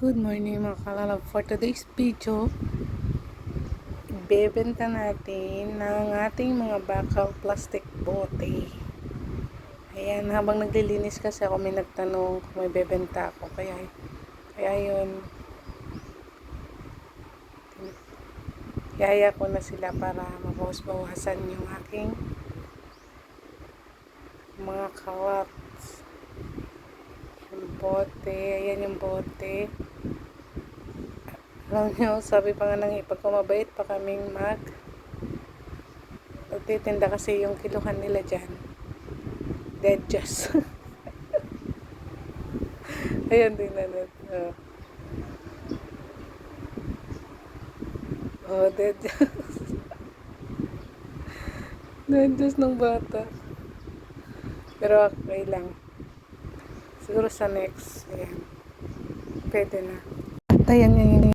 Good morning mga kalalab. For today's video, ibebenta natin ng ating mga bakal plastic bote. Ayan, habang naglilinis kasi ako may nagtanong kung may bebenta ako. Kaya, kaya yun, yaya ko na sila para mabawas-bawasan yung aking mga kawat bote, ayan yung bote. Alam nyo, sabi pa nga nang ipag kumabait pa kaming mag magtitinda kasi yung kiluhan nila dyan. Dead just. ayan din na net. Oh. oh, dead just. dead just ng bata. Pero okay lang. Siguro sa next, ayan. Pwede na. At ayan yun.